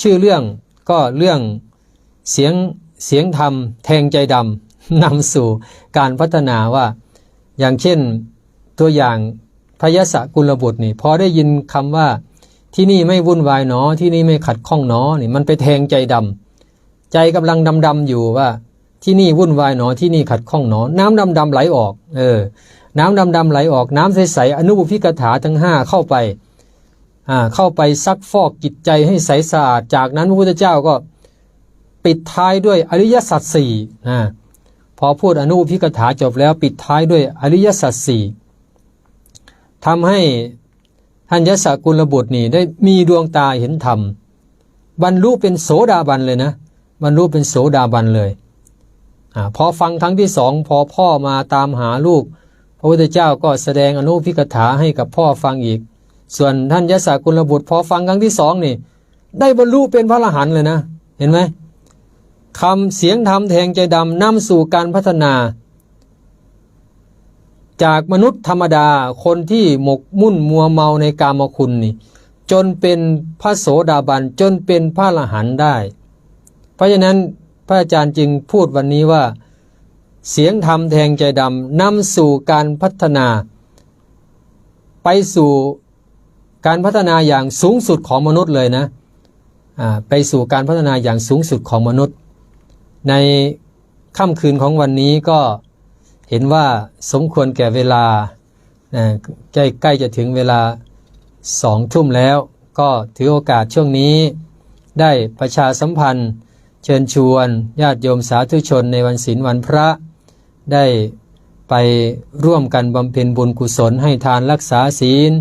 ชื่อเรื่องก็เรื่องเสียงเสียงธรรมแทงใจดำนำสู่การพัฒนาว่า อย่างเช่นตัวอย่างพยศกุลบุตรนี่พอได้ยินคำว่าที่นี่ไม่วุ่นวายหนอที่นี่ไม่ขัดข้องหนอนี่มันไปแทงใจดำใจกำลังดำดำอยู่ว่า ที่นี่วุ่นวายหนอที่นี่ขัดข้องหนอน้ำดำดำไหลออก เออ น้ำดำดำไหลออกน้ำใสๆอนุบุพิกถาทั้งห้าเข้าไป เข้าไปซักฟอกจิตใจให้ใสสะอาด จากนั้นพระพุทธเจ้าก็ปิดท้ายด้วยอริยสัจสี่อ่าพอพูดอนุพิกถาจบแล้วปิดท้ายด้วยอริยสัจสี่ทำให้ท่านยศกุลบุตรนี่ได้มีดวงตาเห็นธรรม บรรลุเป็นโสดาบันเลยนะบรรลุเป็นโสดาบันเลยอาพอฟังครั้งที่สองพอพ่อมาตามหาลูก พระพุทธเจ้าก็แสดงอนุพิกถาให้กับพ่อฟังอีก ส่วนท่านยศกุลบุตรพอฟังครั้งที่สองนี่ ได้บรรลุเป็นพระอรหันต์เลยนะ เห็นไหมคำเสียงธรรมแทงใจดำนำสู่การพัฒนา จากมนุษย์ธรรมดาคนที่หมกมุ่นมัวเมาในกามคุณนี่ จนเป็นพระโสดาบันจนเป็นพระอรหันต์ได้ เพราะฉะนั้นพระอาจารย์จึงพูดวันนี้ว่า เสียงธรรมแทงใจดำนำสู่การพัฒนา ไปสู่ การพัฒนาอย่างสูงสุดของมนุษย์เลยนะไปสู่การพัฒนาอย่างสูงสุดของมนุษย์ ในค่ำคืนของวันนี้ก็เห็นว่าสมควรแก่เวลาใกล้ใกล้จะถึงเวลาสองทุ่มแล้ว ก็ถือโอกาสช่วงนี้ ได้ประชาสัมพันธ์ เชิญชวนญาติโยมสาธุชนในวันศีลวันพระ ได้ไปร่วมกันบำเพ็ญบุญกุศลให้ทานรักษาศีล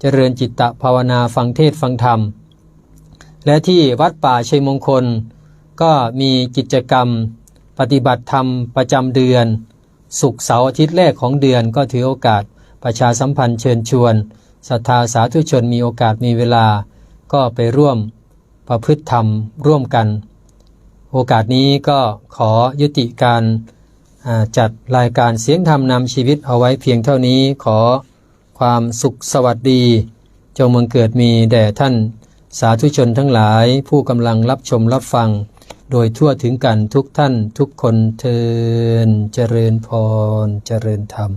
เจริญจิตตภาวนาฟังเทศฟังธรรม และที่วัดป่าชัยมงคล ก็มีกิจกรรม ปฏิบัติธรรมประจำเดือนศุกร์เสาร์อาทิตย์แรกของเดือนก็ถือโอกาสประชาสัมพันธ์เชิญชวนศรัทธาสาธุชนมีโอกาสมีเวลา ก็ไปร่วมประพฤติธรรมร่วมกัน โอกาสนี้ก็ขอยุติการจัดรายการเสียงธรรมนำชีวิตเอาไว้เพียงเท่านี้ขอ ความสุขสวัสดี จงมังเกิดมีแด่ท่าน สาธุชนทั้งหลายผู้กำลังรับชมรับฟัง โดยทั่วถึงกันทุกท่านทุกคนเทินเจริญพรเจริญธรรม